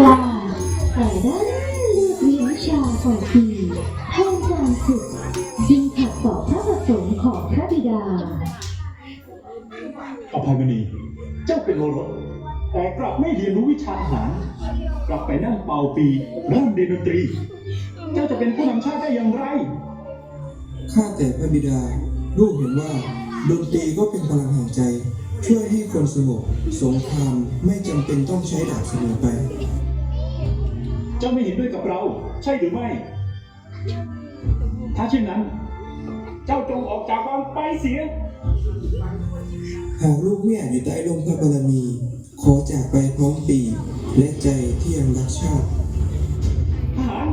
กล้าแต่ด้านเลือกเรียนวิชาต่อปีแทนการฝึกจึงขัดต่อพระประสงค์ของพระบิดา อภัยมณีเจ้าเป็นโอรสแต่กลับไม่เรียนรู้วิชาทหาร กลับไปนั่งเป่าปีเริ่มเรียนดนตรี เจ้าจะเป็นผู้นำชาติได้อย่างไร ข้าแต่พระบิดา ลูกเห็นว่าดนตรีก็เป็นพลังแห่งใจ ช่วยให้คนสงบ สงครามไม่จำเป็นต้องใช้ดาบเสมอไป เจ้าไม่เห็นด้วยกับเรา ใช่หรือไม่ ถ้าเช่นนั้น เจ้าจงออกจากวังไปเสีย หากลูกไม่อาจอยู่ใต้ร่มพระบารมี ขอจากไปพร้อมปีและใจที่ยังรักชาติทหาร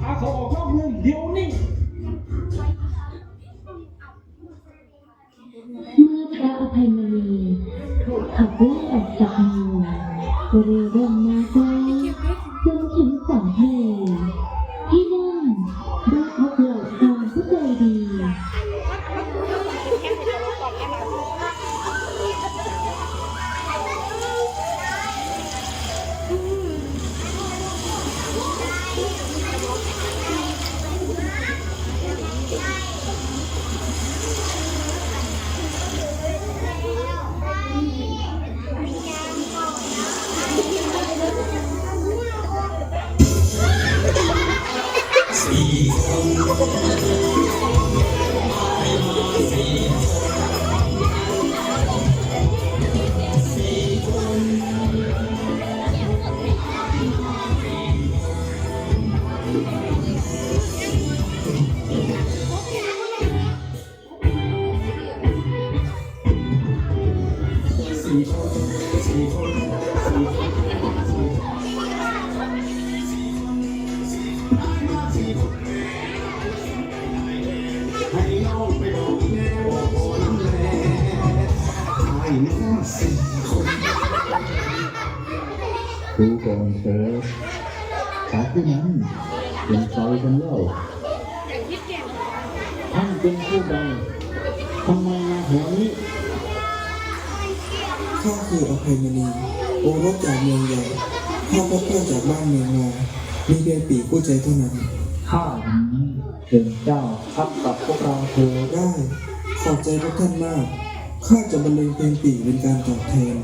พาเขาออกนอกเมืองเดี๋ยวนี้เมื่อพระอภัยมณีถูกขับไล่ออกจากเมืองก็เร่ร่อ すごい。 ดูก่อนเธอสาวผู้นั้นเป็นใครกันเล่าท่านเป็นผู้ใดทำไมมาแถวนี้ข้าคืออภัยมณีโอรสจากเมืองใหญ่ข้าพบเพื่อนจากบ้านเมืองมามีเพียงปีกู้ใจเท่านั้นข้าอย่างนี้เป็นเจ้าทับกับพวกเราเธอได้ ขอบใจพวกท่านมาก ข้าจะบรรเลงเพลงปีเป็นการตอบแทน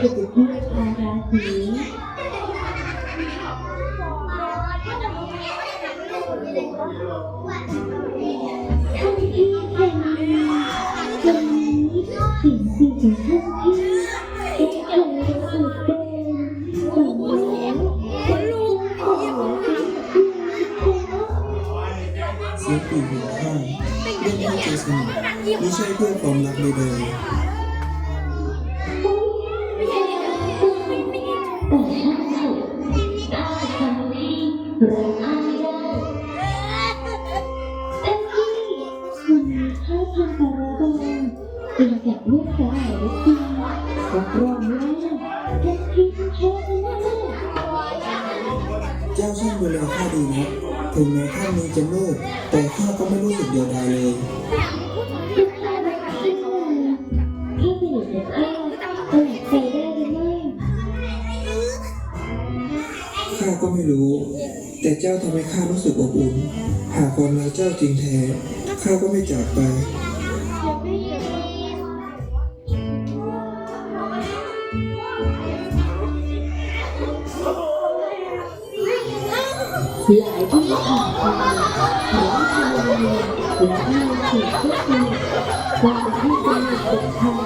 คือจะพูดคล้ายรักนี้ เจ้าช่างดูแลข้าดีนะถึงแม้ข้างนี้จะมืดแต่ข้าก็ไม่รู้สึกเดียวดายเลยทุกท่านขึ้นมาถ้าไปอยู่กับข้าตลอดไปได้หรือไม่ข้าก็ไม่รู้ แต่เจ้าทำให้ข้ารู้สึกอบอุ่น หากความรักเจ้าจริงแท้ ข้าก็ไม่จากไป หลายที่ผ่านมาหลายทางและมีสิ่งทุกสิ่งว่าจะให้กำเนิดเด็กชาย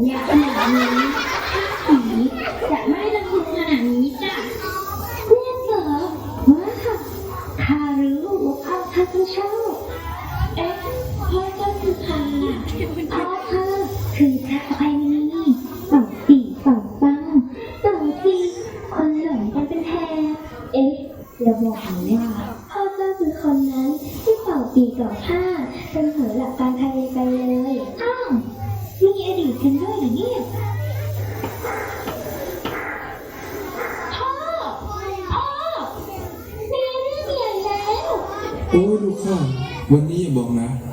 ผม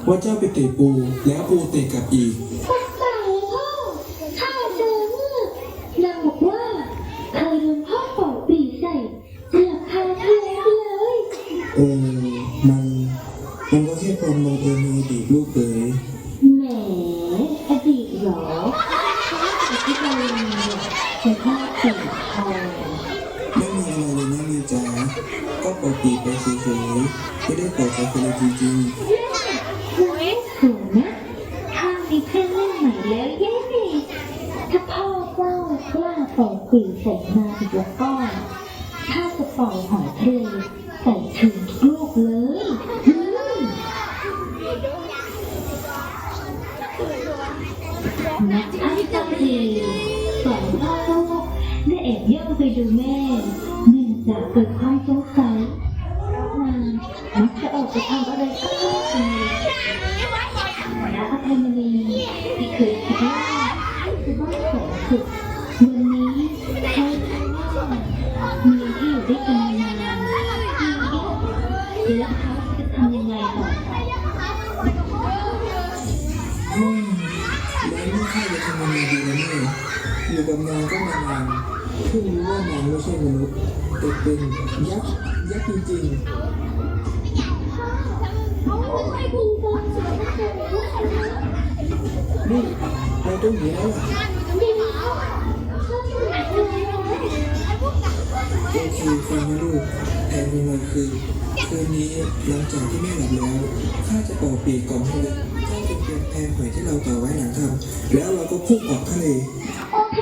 ว่าเจ้าไปเตะปู แล้วปูเตะกลับอีกตกใจพ่อข้าเจอเมื่อนางบอกว่าเคยโดนพ่อเป่าปีใส่เกือบคาเทียไปเลยเออ มัน มันก็แค่ความบังเอิญในอดีตลูกเอ๋ย นักอัศพีสองพ่อลูกได้แอบย่องไปดูแม่เนื่องจากเกิดความ ข้าจะทำยังไงดีนะเนี่ยอยู่กับนางก็มานานเพิ่งรู้ว่านางไม่ใช่มนุษย์แต่เป็นยักษ์ยักษ์จริงๆนี่เราต้องหนีแล้วล่ะโอเคฟังนะลูกแผนของเราคือคืนนี้หลังจากที่แม่หลับแล้วข้าจะเป่าปีกกล่อมให้ เจ้าเป็นเพียงแพหอยที่เราต่อไว้หลังทำแล้วเราก็พุ่งออกทะเล โอเค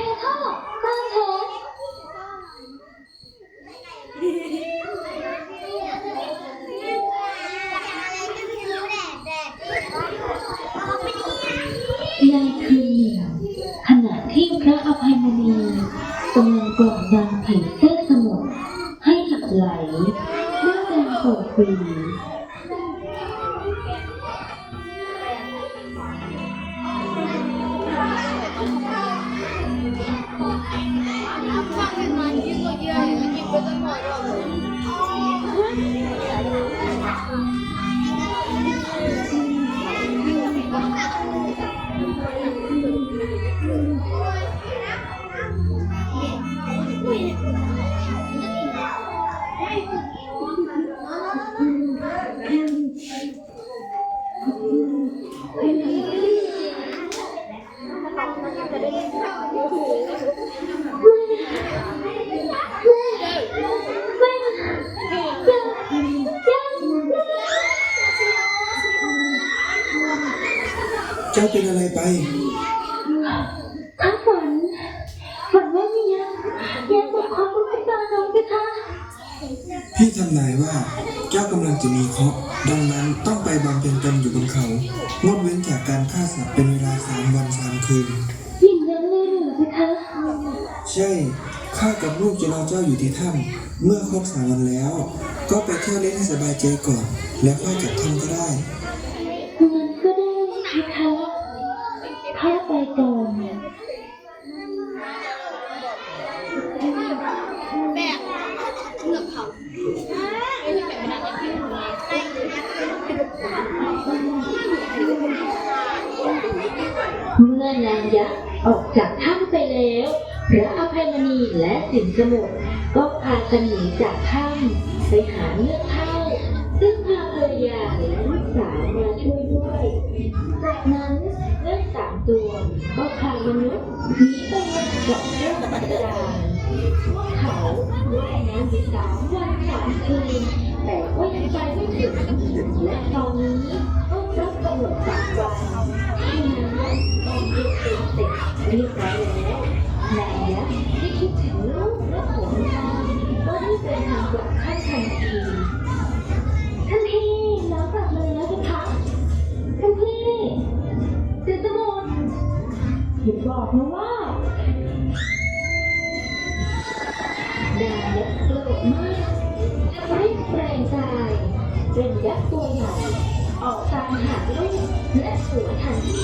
เจ้าเป็นอะไรไปถ้าฝันฝันว่ามียักษ์ยักษ์บอกความรู้สึกตาน้องไปคะพี่ทำนายว่าเจ้ากำลังจะมีเคราะห์ดังนั้นต้องไปบำเพ็ญตนอยู่บนเขา งดเว้นจากการฆ่าสัตว์เป็นเวลาสามวันสาม คืนอย่างนั้นเลยเหรอไปคะใช่ ข้ากับลูกจะรอเจ้าอยู่ที่ถ้ำเมื่อครบสามวันแล้ว ก็ไปเที่ยวเล่นให้สบายใจก่อน แล้วค่อยกลับถ้ำก็ได้ และสินสมุทรก็พากันหนีจากถ้ำไปหาเงือกเท่า ซึ่งพาภรรยาและลูกสาวมาช่วยด้วย จากนั้นเงือกสามตัวก็พามนุษย์หนีไปยังเกาะเรื่องบันดาพวกเขาว่ายน้ำอยู่สามวันสามคืนแต่ก็ยังไปไม่ถึงและตอนนี้ก็ครบกำหนดสามวัน บอกนะว่านางยักษ์โกรธมากรีบแปลงกายเป็นยักษ์ตัวใหญ่ออกตามหาลูกและผัวทันที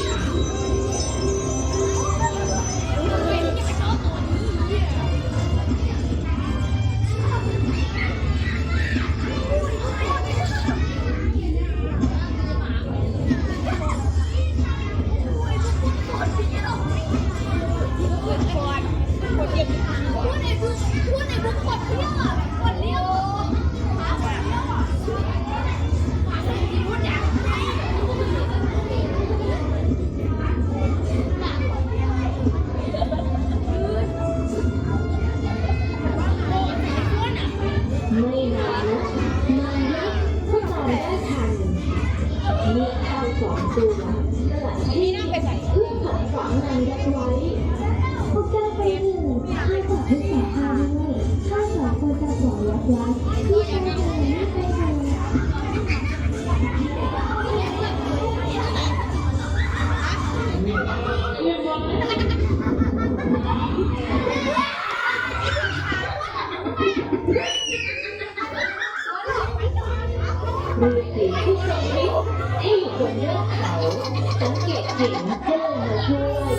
สังเกตเห็นก็เลยมาช่วย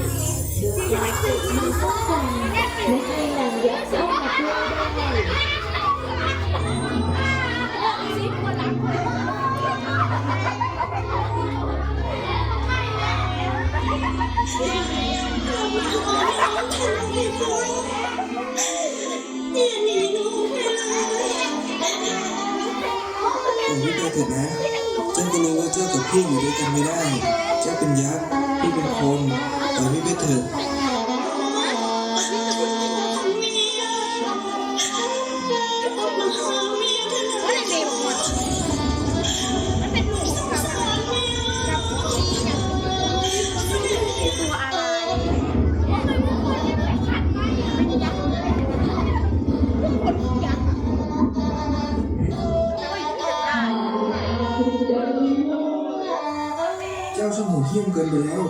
โดยการติดมือป้องกันไพี่อยู่ด้วยกันไม่ได้ เจ้าเป็นยักษ์ พี่เป็นคนปล่อยพี่ไปเถิด เหี้ยมเกินไปแล้ว